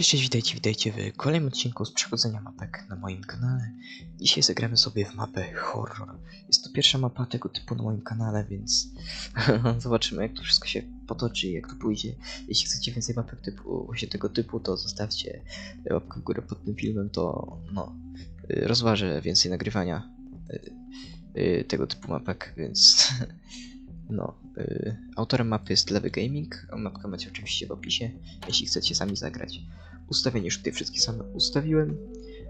Cześć, witajcie, witajcie w kolejnym odcinku z przechodzenia mapek na moim kanale. Dzisiaj zagramy sobie w mapę horror. Jest to pierwsza mapa tego typu na moim kanale, więc zobaczymy jak to wszystko się potoczy jak to pójdzie. Jeśli chcecie więcej mapek typu, właśnie tego typu, to zostawcie łapkę w górę pod tym filmem, to no, rozważę więcej nagrywania y, y, tego typu mapek, więc no. y, Autorem mapy jest Lewy Gaming, mapkę macie oczywiście w opisie, jeśli chcecie sami zagrać. Ustawienie już tutaj wszystkie same ustawiłem.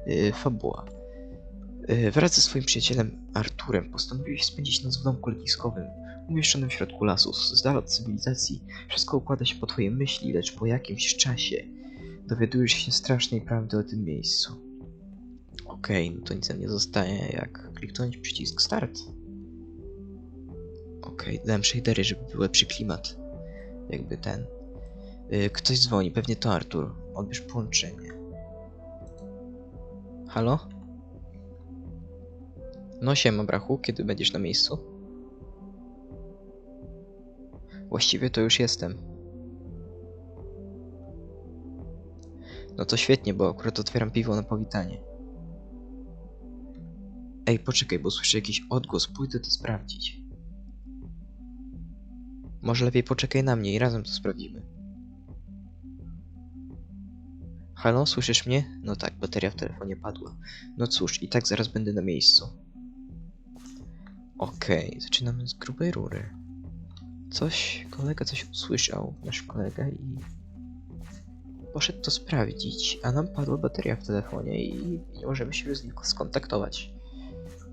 Yy, fabuła. Yy, wraz ze swoim przyjacielem Arturem postanowiłeś spędzić noc w domku letniskowym, umieszczonym w środku lasu, z dala od cywilizacji. Wszystko układa się po twojej myśli, lecz po jakimś czasie dowiadujesz się strasznej prawdy o tym miejscu. Okej, no to nic nie zostaje jak kliknąć przycisk start. Okej, dałem shadery, żeby był lepszy klimat. Jakby ten. Y, Ktoś dzwoni, pewnie to Artur. Odbierz połączenie. Halo? No siema, brachu, kiedy będziesz na miejscu? Właściwie to już jestem. No to świetnie, bo akurat otwieram piwo na powitanie. Ej, poczekaj, bo słyszę jakiś odgłos, pójdę to sprawdzić. Może lepiej poczekaj na mnie i razem to sprawdzimy. Halo, słyszysz mnie? No tak, bateria w telefonie padła. No cóż, i tak zaraz będę na miejscu. Okej, zaczynamy z grubej rury. Coś, kolega coś usłyszał, nasz kolega i... Poszedł to sprawdzić, a nam padła bateria w telefonie i nie możemy się z nim skontaktować.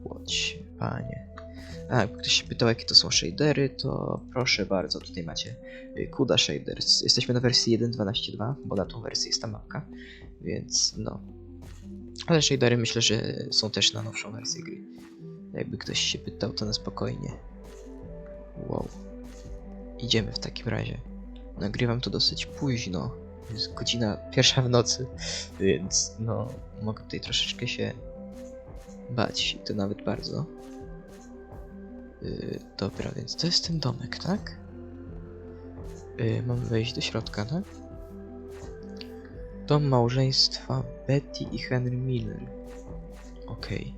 Łodź, panie. A, ktoś się pytał, jakie to są shadery, to proszę bardzo, tutaj macie y, CUDA shaders. Jesteśmy na wersji 1.12.2, bo na tą wersję jest ta mapka, więc no. Ale shadery myślę, że są też na nowszą wersję gry. Jakby ktoś się pytał, to na spokojnie. Wow. Idziemy w takim razie. Nagrywam to dosyć późno. Jest godzina pierwsza w nocy, więc no, mogę tutaj troszeczkę się bać, i to nawet bardzo. Yy, dobra, więc to jest ten domek, tak? Yy, wejść do środka, tak? Dom małżeństwa Betty i Henry Miller. Okej.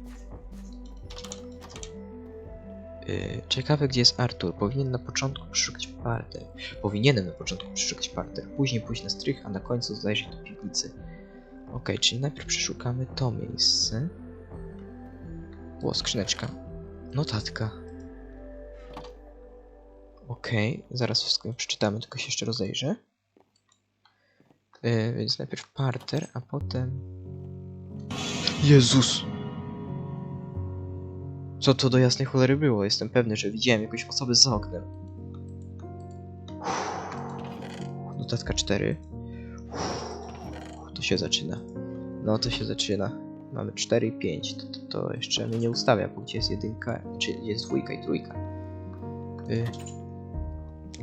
Yy, ciekawe, gdzie jest Arthur. Powinien na początku przeszukać parter. Powinienem na początku przeszukać parter, później pójść na strych, a na końcu zajrzeć do piwnicy. Okej, czyli najpierw przeszukamy to miejsce. O, skrzyneczka. Notatka. Okej, zaraz wszystko przeczytamy, tylko się jeszcze rozejrzę. Yy, więc najpierw parter, a potem... Jezus! Co to do jasnej cholery było? Jestem pewny, że widziałem jakąś osobę za oknem. Uff. Notatka 4. Uff. To się zaczyna. No to się zaczyna. Mamy 4 i 5. To, to, to jeszcze mnie nie ustawia, bo gdzie jest jedynka, czyli jest dwójka i trójka. Yy.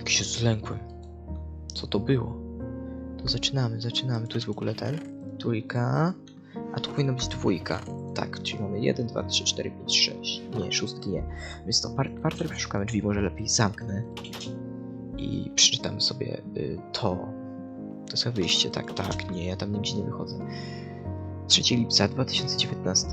Jak się zlękłem. Co to było? To zaczynamy, zaczynamy. Tu jest w ogóle ten. Trójka. A tu powinna być dwójka. Tak, czyli mamy 1, 2, 3, 4, 5, 6. Nie, szóstki nie. Więc to par parter przeszukamy drzwi, może lepiej zamknę. I przeczytamy sobie y, to. To jest wyjście, tak, tak. Nie, ja tam nigdzie nie wychodzę. 3 lipca 2019.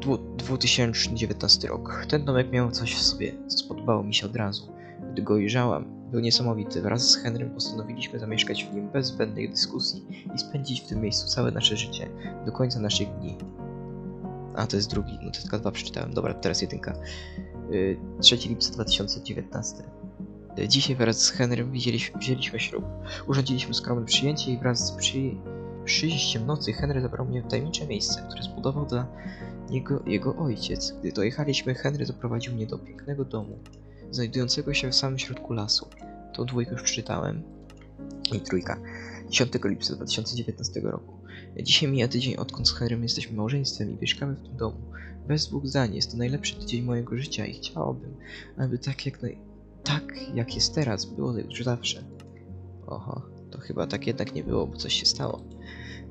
Dwu, 2019 rok. Ten domek miał coś w sobie, co spodobało mi się od razu. Gdy go ujrzałam, był niesamowity. Wraz z Henrym postanowiliśmy zamieszkać w nim bez zbędnych dyskusji i spędzić w tym miejscu całe nasze życie, do końca naszych dni. A, to jest drugi, no to tylko dwa przeczytałem. Dobra, teraz jedynka. Yy, 3 lipca 2019. Yy, Dzisiaj wraz z Henrym wzięliśmy, wzięliśmy ślub. Urządziliśmy skromne przyjęcie i wraz z przy, przyjściem nocy Henry zabrał mnie w tajemnicze miejsce, które zbudował dla niego jego ojciec. Gdy dojechaliśmy, Henry zaprowadził mnie do pięknego domu, znajdującego się w samym środku lasu. To dwójkę już przeczytałem. I trójka. 10 lipca 2019 roku. Dzisiaj mija tydzień odkąd z Henrym jesteśmy małżeństwem i mieszkamy w tym domu. Bez dwóch zdań jest to najlepszy tydzień mojego życia i chciałabym, aby tak jak naj... tak jak jest teraz, było już zawsze. Oho, to chyba tak jednak nie było, bo coś się stało.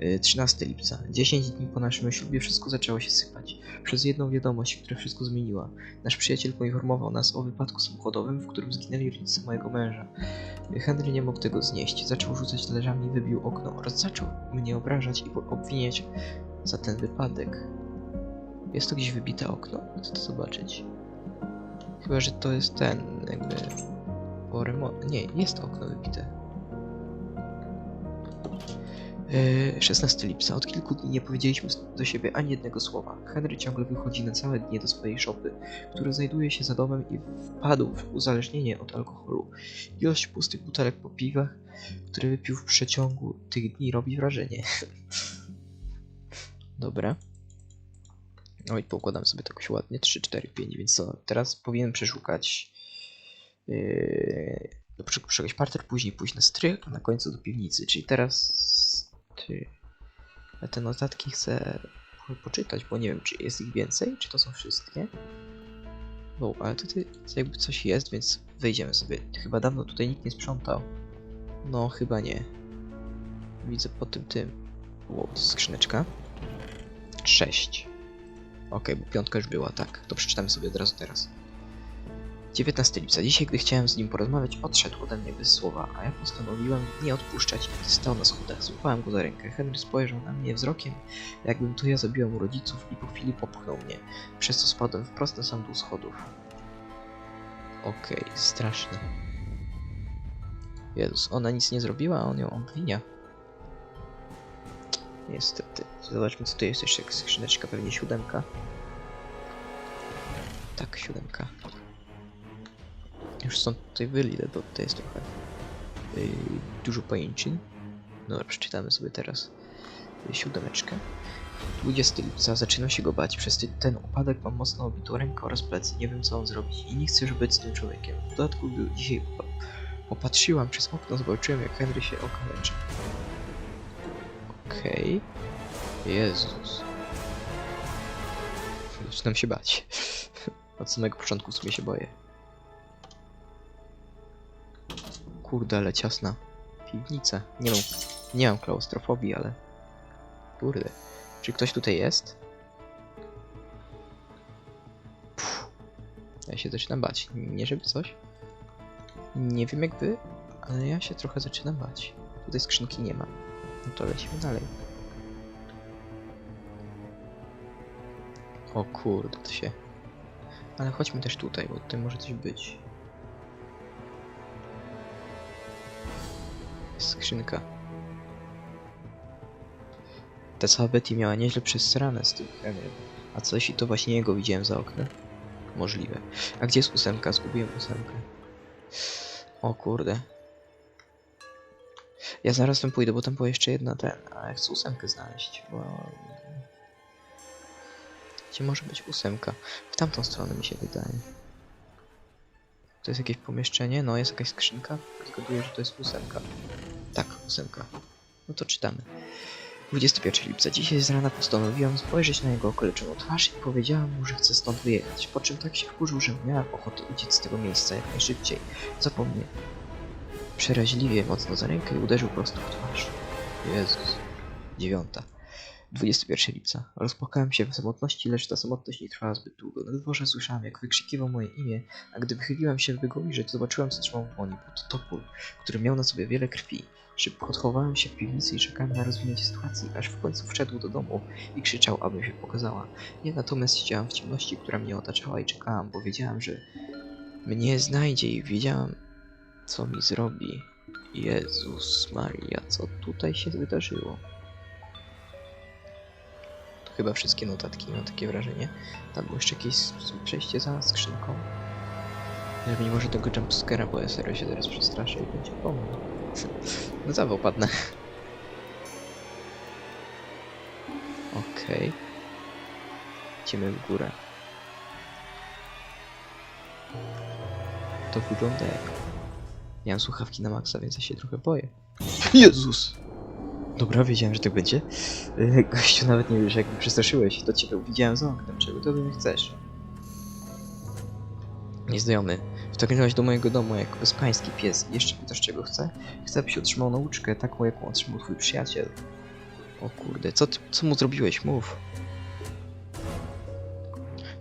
Y, 13 lipca. 10 dni po naszym ślubie wszystko zaczęło się sypać. Przez jedną wiadomość, która wszystko zmieniła. Nasz przyjaciel poinformował nas o wypadku samochodowym, w którym zginęli rodzice mojego męża. Henry nie mógł tego znieść. Zaczął rzucać talerzami, wybił okno oraz zaczął mnie obrażać i obwiniać za ten wypadek. Jest to gdzieś wybite okno? Chcę to zobaczyć. Chyba, że to jest ten, jakby... Po remont... Nie, jest okno wybite. Yy, 16 lipca. Od kilku dni nie powiedzieliśmy do siebie ani jednego słowa. Henry ciągle wychodzi na całe dnie do swojej szopy, która znajduje się za domem i wpadł w uzależnienie od alkoholu. Ilość pustych butelek po piwach, które wypił w przeciągu tych dni robi wrażenie. Dobra. No i poukładam sobie to jakoś ładnie. 3, 4, 5, więc co? Teraz powinienem przeszukać yy, do czegoś parter, później pójść na strych, a na końcu do piwnicy. Czyli teraz ty. Ja te notatki chcę po- poczytać, bo nie wiem, czy jest ich więcej, czy to są wszystkie. Bo, ale tutaj jakby coś jest, więc wejdziemy sobie. Chyba dawno tutaj nikt nie sprzątał. No, chyba nie. Widzę po tym tym. Wow, skrzyneczka. 6. Okej, bo piątka już była, tak. To przeczytamy sobie od razu teraz. 19 lipca. Dzisiaj, gdy chciałem z nim porozmawiać, odszedł ode mnie bez słowa, a ja postanowiłem nie odpuszczać i stał na schodach. Złapałem go za rękę. Henry spojrzał na mnie wzrokiem, jakbym to ja zabiłem u rodziców i po chwili popchnął mnie, przez co spadłem wprost na sam dół schodów. Okej, straszne. Jezus, ona nic nie zrobiła, a on ją obwinia. Niestety. Zobaczmy, co tu jest jeszcze. Skrzyneczka, pewnie siódemka. Tak, siódemka. Już stąd tutaj wyli, bo tutaj jest trochę yy, dużo pajęczyn. Dobra, przeczytamy sobie teraz yy, siódemeczkę. 20 lipca zaczyna się go bać. Przez ten upadek mam mocno obitą rękę oraz plecy. Nie wiem co mam zrobić i nie chcę już być z tym człowiekiem. W dodatku gdy dzisiaj popatrzyłam przez okno, zobaczyłem jak Henry się okaleczy. Okej. Jezus. Zaczynam się bać. Od samego początku w sumie się boję. Kurde, ale ciasna piwnica. Nie mam, nie mam klaustrofobii, ale... Kurde. Czy ktoś tutaj jest? Pff. Ja się zaczynam bać. Nie żeby coś. Nie wiem jak wy, ale ja się trochę zaczynam bać. Tutaj skrzynki nie ma. No to lecimy dalej. O kurde, to się... Ale chodźmy też tutaj, bo tutaj może coś być. Jest skrzynka. Ta cała Betty miała nieźle przesrane z tym Henrym. A co jeśli to właśnie jego widziałem za oknem? Możliwe. A gdzie jest ósemka? Zgubiłem ósemkę. O kurde. Ja zaraz tam pójdę, bo tam była jeszcze jedna ten, a ja chcę ósemkę znaleźć, bo... Gdzie może być ósemka? W tamtą stronę mi się wydaje. To jest jakieś pomieszczenie? No, jest jakaś skrzynka. Zgaduję, że to jest ósemka. Tak, ósemka. No to czytamy. 21 lipca. Dzisiaj z rana postanowiłam spojrzeć na jego okaleczoną twarz i powiedziałam mu, że chcę stąd wyjechać. Po czym tak się wkurzył, że miałem ochotę uciec z tego miejsca jak najszybciej. Zapomnę. Przeraźliwie mocno za rękę i uderzył prosto w twarz. Jezus. Dziewiąta. 21 lipca. Rozpłakałem się w samotności, lecz ta samotność nie trwała zbyt długo. Na dworze słyszałem, jak wykrzykiwał moje imię, a gdy wychyliłem się, by go ujrzeć, zobaczyłem, co trzymał w dłoni. Topór, który miał na sobie wiele krwi. Szybko odchowałem się w piwnicy i czekałem na rozwinięcie sytuacji, aż w końcu wszedł do domu i krzyczał, abym się pokazała. Ja natomiast siedziałam w ciemności, która mnie otaczała i czekałam, bo wiedziałam, że mnie znajdzie i wiedziałam, co mi zrobi. Jezus Maria, co tutaj się wydarzyło? Chyba wszystkie notatki, mam takie wrażenie. Tam było jeszcze jakieś przejście za skrzynką. Żeby nie może tego jumpscare'a, bo ja serio się zaraz przestraszę i będzie po mnie. No zawał padnę. Okej. Idziemy w górę. To wygląda jak... Ja mam słuchawki na maksa, więc ja się trochę boję. Jezus! Dobra, wiedziałem, że tak będzie. Yy, Gościu, nawet nie wiesz, jak mnie przestraszyłeś. To ciebie widziałem za oknem. Czego to mi chcesz? Nieznajomy. Wtargnąłeś do mojego domu jako bezpański pies. Jeszcze pytasz, czego chcę? Chcę, byś otrzymał nauczkę, taką, jaką otrzymał twój przyjaciel. O kurde, co, ty, co mu zrobiłeś? Mów.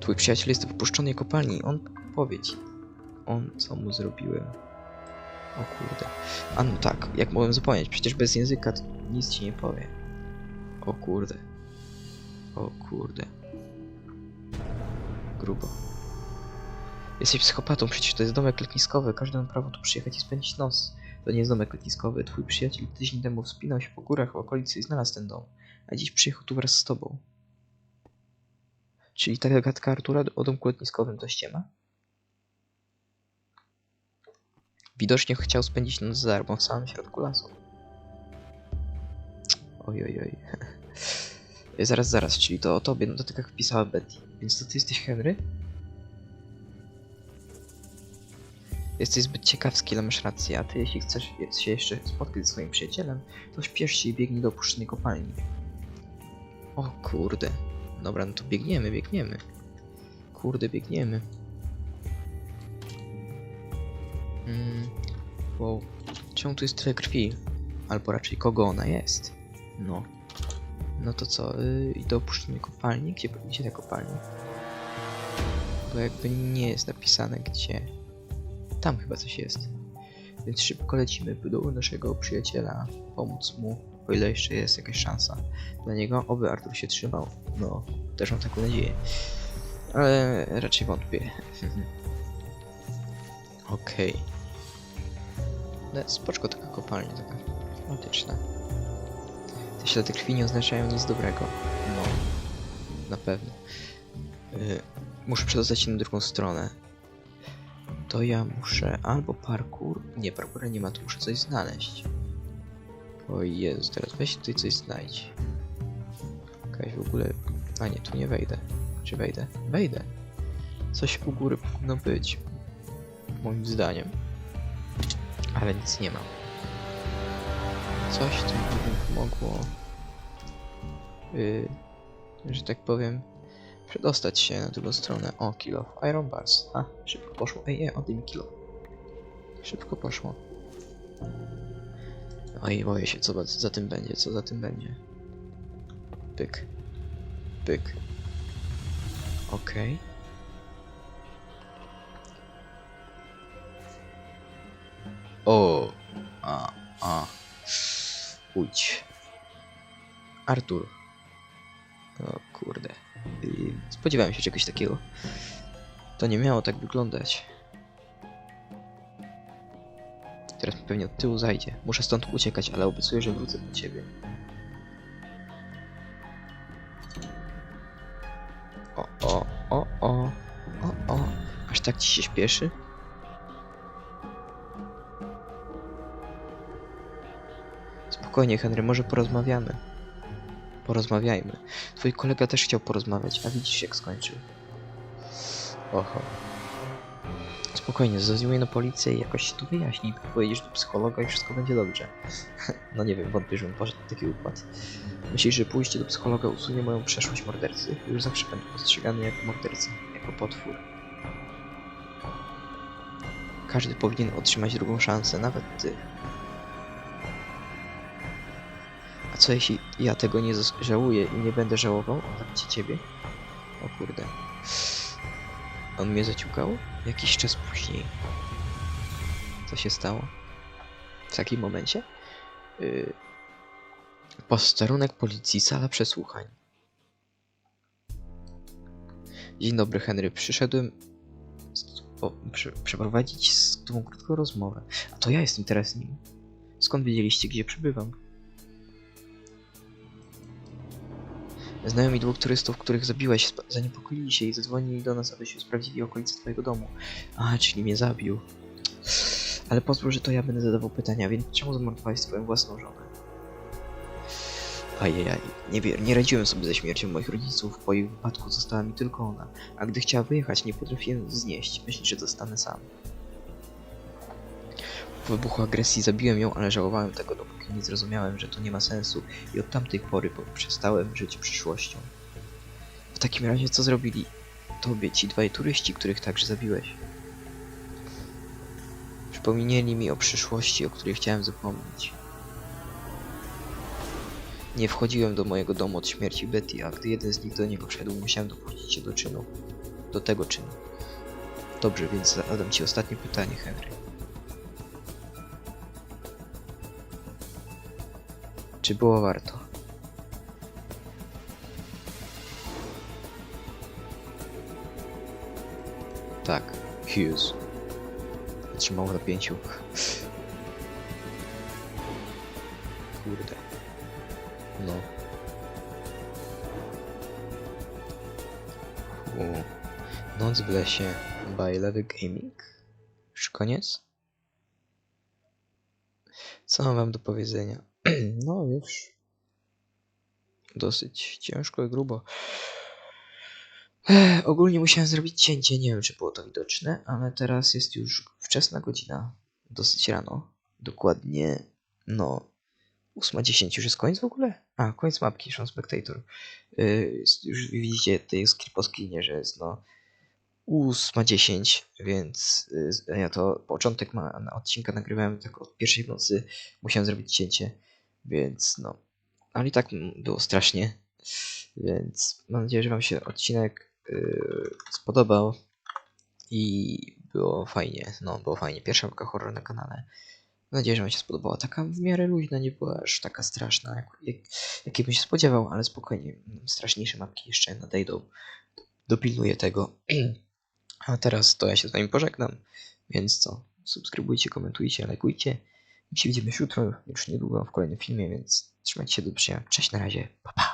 Twój przyjaciel jest w opuszczonej kopalni. On powie ci. On, co mu zrobiłem. O kurde. A no tak, jak mogłem zapomnieć? Przecież bez języka to nic ci nie powie. O kurde. O kurde. Grubo. Jesteś psychopatą, przecież to jest domek letniskowy. Każdy ma prawo tu przyjechać i spędzić noc. To nie jest domek letniskowy. Twój przyjaciel tydzień temu wspinał się po górach w okolicy i znalazł ten dom. A dziś przyjechał tu wraz z tobą. Czyli ta gadka Artura o domku letniskowym to ściema? Widocznie chciał spędzić noc za darmo w samym środku lasu. Oj, oj, oj. zaraz, zaraz, czyli to o tobie na dotykach wpisała Betty. Więc to ty jesteś Henry? Jesteś zbyt ciekawski, ale masz rację, a ty jeśli chcesz się jeszcze spotkać ze swoim przyjacielem, to śpiesz się i biegnij do opuszczonej kopalni. O kurde. Dobra, no to biegniemy, biegniemy. Kurde, biegniemy. Mm, wow. Czemu tu jest tyle krwi? Albo raczej kogo ona jest? No. No to co? Yy, I do opuszczonej kopalni? Gdzie, gdzie ta kopalnia? Bo jakby nie jest napisane gdzie. Tam chyba coś jest. Więc szybko lecimy do naszego przyjaciela. Pomóc mu, o ile jeszcze jest jakaś szansa dla niego. Oby Artur się trzymał. No, też mam taką nadzieję. Ale raczej wątpię. Okej. Okay. Spoczko taka kopalnia, taka klimatyczna. Te ślady krwi nie oznaczają nic dobrego. No, na pewno. Y, muszę przedostać się na drugą stronę. To ja muszę albo parkour... Nie, parkoura nie ma, tu muszę coś znaleźć. O Jezu, teraz weź tutaj coś znajdź. Jakaś w ogóle... A nie, tu nie wejdę. Czy wejdę? Wejdę. Coś u góry powinno być. Moim zdaniem. Ale nic nie mam. Coś tu by mi pomogło. Yy, że tak powiem, przedostać się na drugą stronę. O, kilo. Iron Bars. A, szybko poszło. Ej, ej, oddaj mi kilo. Szybko poszło. Oj, boję się, co za- tym będzie, co za tym będzie. Pyk. Pyk. Okej. O, a, a. Pójdź. Artur. O kurde. Spodziewałem się czegoś takiego. To nie miało tak wyglądać. Teraz mi pewnie od tyłu zajdzie. Muszę stąd uciekać, ale obiecuję, że wrócę do ciebie. O, o, o, o, o, o. Aż tak ci się śpieszy? Spokojnie, Henry, może porozmawiamy. Porozmawiajmy. Twój kolega też chciał porozmawiać, a widzisz jak skończył. Oho. Spokojnie, zadzwonię na policję i jakoś się to wyjaśni. Pojedziesz do psychologa i wszystko będzie dobrze. no nie wiem, wątpię, żebym poszedł taki układ. Myślisz, że pójście do psychologa usunie moją przeszłość mordercy? Już zawsze będę postrzegany jako morderca, jako potwór. Każdy powinien otrzymać drugą szansę, nawet ty. Co jeśli ja tego nie żałuję i nie będę żałował? Ci ciebie? O kurde. On mnie zaciukał? Jakiś czas później. Co się stało? W takim momencie? Yy... Posterunek policji, sala przesłuchań. Dzień dobry, Henry. Przyszedłem po, przy, przeprowadzić z tobą krótką rozmowę. A to ja jestem teraz nim. Skąd wiedzieliście, gdzie przebywam? Znajomi dwóch turystów, których zabiłeś, zaniepokoili się i zadzwonili do nas, abyśmy sprawdzili okolice twojego domu. A, czyli mnie zabił. Ale pozwól, że to ja będę zadawał pytania, więc czemu zamordowałeś swoją własną żonę? Ajajaj, nie, nie radziłem sobie ze śmiercią moich rodziców, po ich wypadku została mi tylko ona, a gdy chciała wyjechać, nie potrafiłem znieść, myśli, że zostanę sam. Po wybuchu agresji zabiłem ją, ale żałowałem tego, dopóki nie zrozumiałem, że to nie ma sensu i od tamtej pory po- przestałem żyć przyszłością. W takim razie co zrobili tobie ci dwaj turyści, których także zabiłeś? Przypomnieli mi o przyszłości, o której chciałem zapomnieć. Nie wchodziłem do mojego domu od śmierci Betty, a gdy jeden z nich do niego wszedł, musiałem dopuścić się do czynu. Do tego czynu. Dobrze, więc zadam ci ostatnie pytanie, Henry. Czy było warto? Tak, Hughes. Trzymał w napięciu. Kurde. No. U. Noc w lesie. By Lewy Gaming. Już koniec? Co mam wam do powiedzenia? no już. Dosyć ciężko i grubo. Ech, ogólnie musiałem zrobić cięcie, nie wiem czy było to widoczne, ale teraz jest już wczesna godzina, dosyć rano. Dokładnie, no, 8.10 już jest koniec w ogóle? A, koniec mapki, Sean Spectator. Yy, już widzicie tutaj jest po screenie, że jest no 8.10, więc yy, ja to początek ma, na odcinka nagrywałem tak od pierwszej w nocy, musiałem zrobić cięcie, więc no, ale i tak było strasznie, więc mam nadzieję, że wam się odcinek yy, spodobał i było fajnie, no było fajnie, pierwsza mapka horror na kanale. Mam nadzieję, że Wam się spodobała. Taka w miarę luźna, nie była aż taka straszna, jak, jak, bym się spodziewał, ale spokojnie. Straszniejsze mapki jeszcze nadejdą. Dopilnuję tego. A teraz to ja się z Wami pożegnam. Więc co? Subskrybujcie, komentujcie, lajkujcie. My się widzimy już jutro, już niedługo w kolejnym filmie, więc trzymajcie się do zobaczenia. Cześć, na razie. Pa, pa.